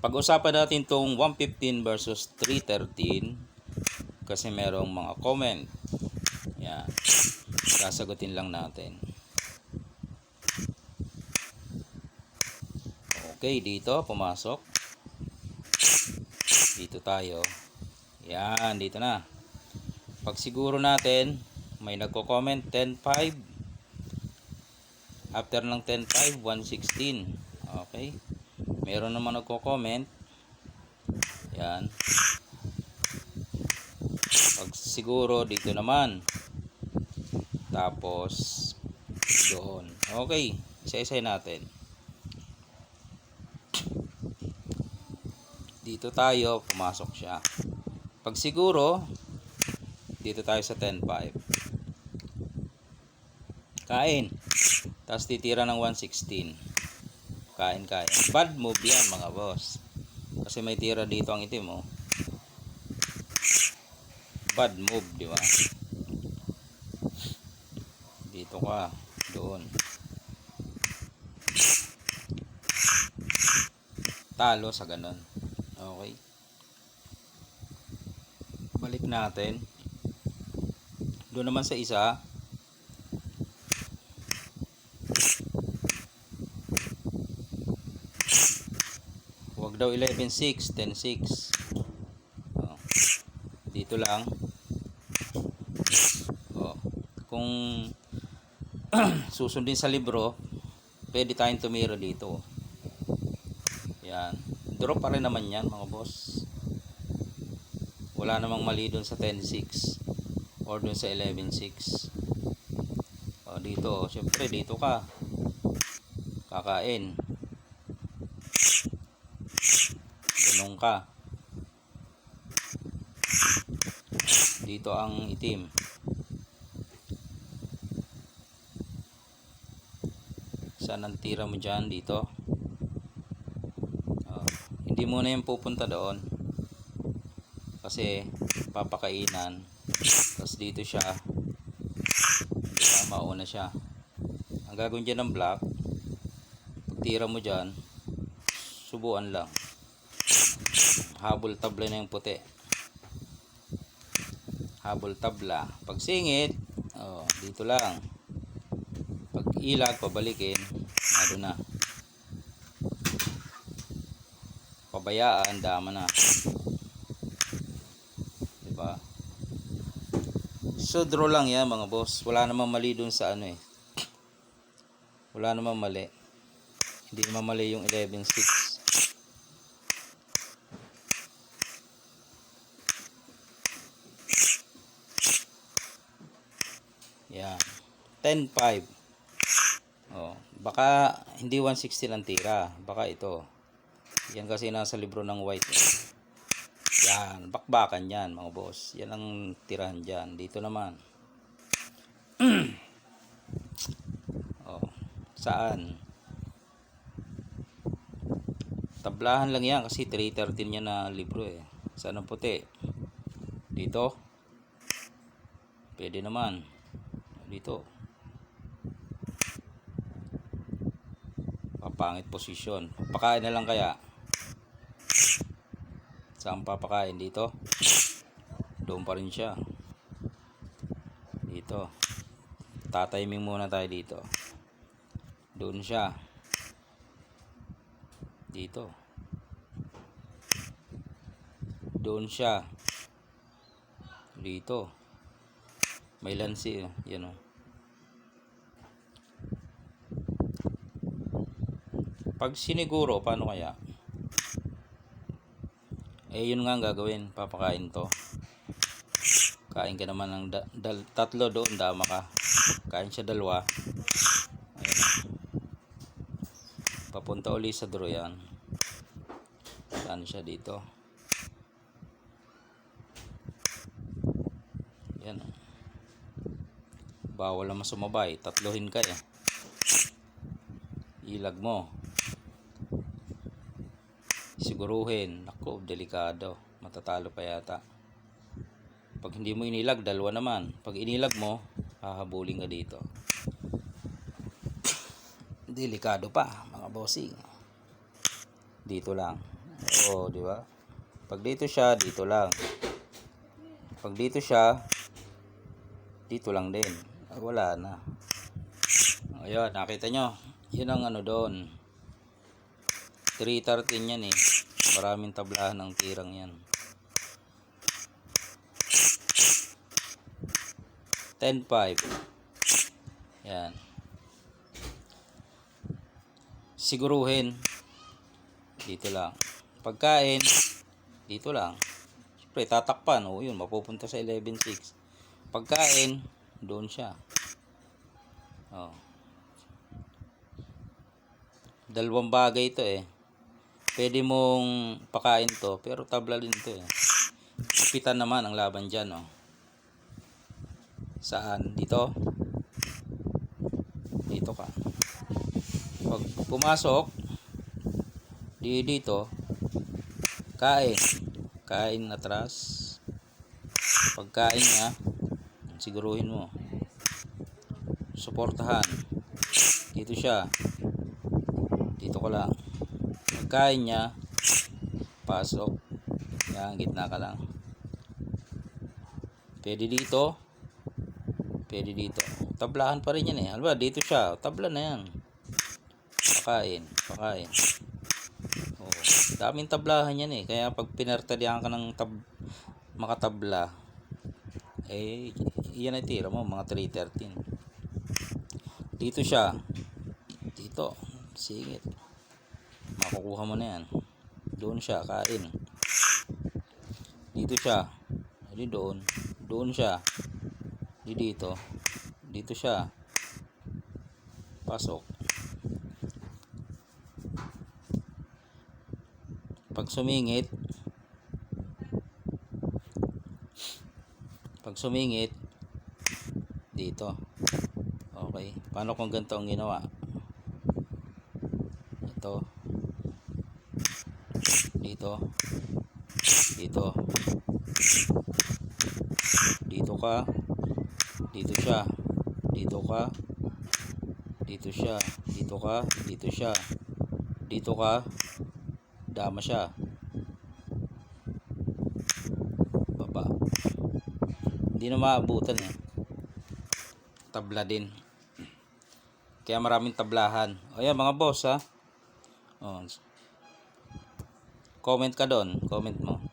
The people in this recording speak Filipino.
Pag-usapan natin tong 115 versus 313 kasi merong mga comment. Yan. Sasagutin lang natin. Okay, dito pumasok. Dito tayo. Yan, dito na. Pag siguro natin, may nagko-comment 10.5. After ng 10.5, 116. Okay. Meron naman nagko-comment. Yan. Pag siguro dito naman. Tapos doon. Okay. Isa-isa natin. Dito tayo, pumasok siya. Pag siguro, dito tayo sa 10.5. Kain. Tapos titira ng 116. Kain, kain. Bad move yan mga boss. Kasi may tira dito ang itim oh. Bad move, di ba? Dito ka. Doon. Talo sa ganun. Okay. Balik natin. Doon naman sa isa. Daw 11.6, 10.6. Oh. Dito lang. Oh. Kung susundin sa libro, pwede tayong tumira dito. Yan. Drop pa rin naman yan mga boss. Wala namang mali dun sa 10.6 or dun sa 11.6. Oh, dito, syempre dito ka. Kakain. Ganun ka. Dito ang itim. Saan ang tira mo dyan? Dito. Oh, hindi mo na yung pupunta doon. Kasi papakainan. Tapos dito siya. Diba? Mauna siya. Ang gagawin dyan ng black. Pag tira mo dyan, subuan lang habol tabla na yung puti. Habol tabla. Pag singit oh, dito lang. Pag ilag pabalikin ano na. Pabayaan dama na. Diba? So draw lang yan mga boss. Wala namang mali dun sa ano eh. Wala namang mali. Hindi naman mali yung 11.6 Yan. 10.5. Oh, baka hindi 160 lang tira. Baka ito. Yan kasi nasa libro ng white. Yan. Bakbakan yan mga boss. Yan ang tirahan dyan. Dito naman. oh, saan? Tablahan lang yan kasi 313 yan na libro eh. Saan ang puti? Dito. Pwede naman dito papangit posisyon. Papakain na lang kaya. Saan papakain? Dito? Doon pa rin siya. Dito. Tatiming muna tayo dito. Doon siya. Dito. Doon siya. Dito. May lansi, oh. yan oh. Pag siniguro, paano kaya? Eh, yun nga ang gagawin. Papakain to. Kain ka naman ng da- dal- tatlo doon, dama ka. Kain siya dalawa. Ayan. Papunta uli sa draw yan. Saan siya dito? Yan bawal naman sumabay tatlohin ka eh ilag mo siguruhin ako delikado matatalo pa yata pag hindi mo inilag dalawa naman pag inilag mo hahabulin ka dito delikado pa mga bossing dito lang Oh, di ba? Pag dito siya, dito lang. Pag dito siya, dito lang din. Ah, wala na. Ayun, nakita nyo. Yun ang ano doon. 313 yan eh. Maraming tablahan ng tirang yan. 10.5 Yan. Siguruhin. Dito lang. Pagkain, dito lang. Siyempre, tatakpan. O yun, mapupunta sa 11.6. Pagkain, doon siya. Oh. Dalawang bagay ito eh. Pwede mong pakain to, pero tabla din to eh. Kapitan naman ang laban dyan, oh. Saan? Dito? Dito ka. Pag pumasok, di dito, kain. Kain atras. Pagkain niya, siguruhin mo. Suportahan. Dito siya. Dito ka lang. Pagkain niya, pasok. Yan, gitna ka lang. Pwede dito. Pwede dito. Tablahan pa rin yan eh. Alba, dito siya. Tabla na yan. Pakain. Pakain. Oo. Daming tablahan yan eh. Kaya pag pinartadyahan ka ng tab makatabla, eh, yan ay tira mo, mga 313. Dito siya. Dito. Singit. Makukuha mo na yan. Doon siya, kain. Dito siya. Hindi doon. Doon siya. Di dito. Dito siya. Pasok. Pag sumingit, pag sumingit, dito. Okay. Paano kung ganito ang ginawa? Ito. Dito. Dito. Dito ka. Dito siya. Dito ka. Dito siya. Dito ka. Dito siya. Dito ka. Dama siya. Baba. Hindi na maabutan eh. Tabla din. Kaya maraming tablahan. O yan mga boss ha. O. Comment ka doon. Comment mo.